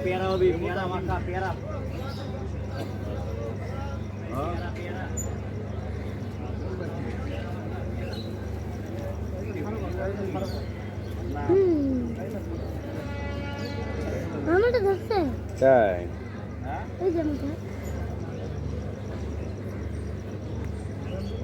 পেয়ারা হবে পেয়ারা মাখা পেয়ারা আমারটা ধরছে? তাই? ওই যে আমাকে এই যে।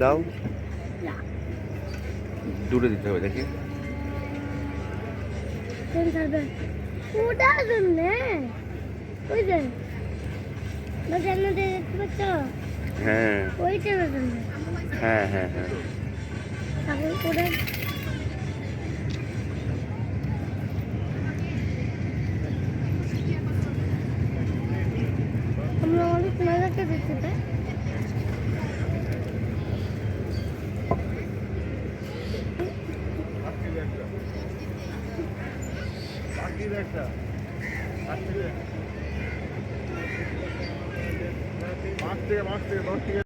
দাও দূরে দিতে হবে দেখি কোন ছাড়বে ওটা জন্য ওই যে না জান্নাতে দেখতে পাচ্ছ হ্যাঁ ওইটার জন্য হ্যাঁ হ্যাঁ হ্যাঁ তারপর ওটা আমরা অনেক দেখতে পাই পাখির একটা থেকে মাছ থেকে দশ থেকে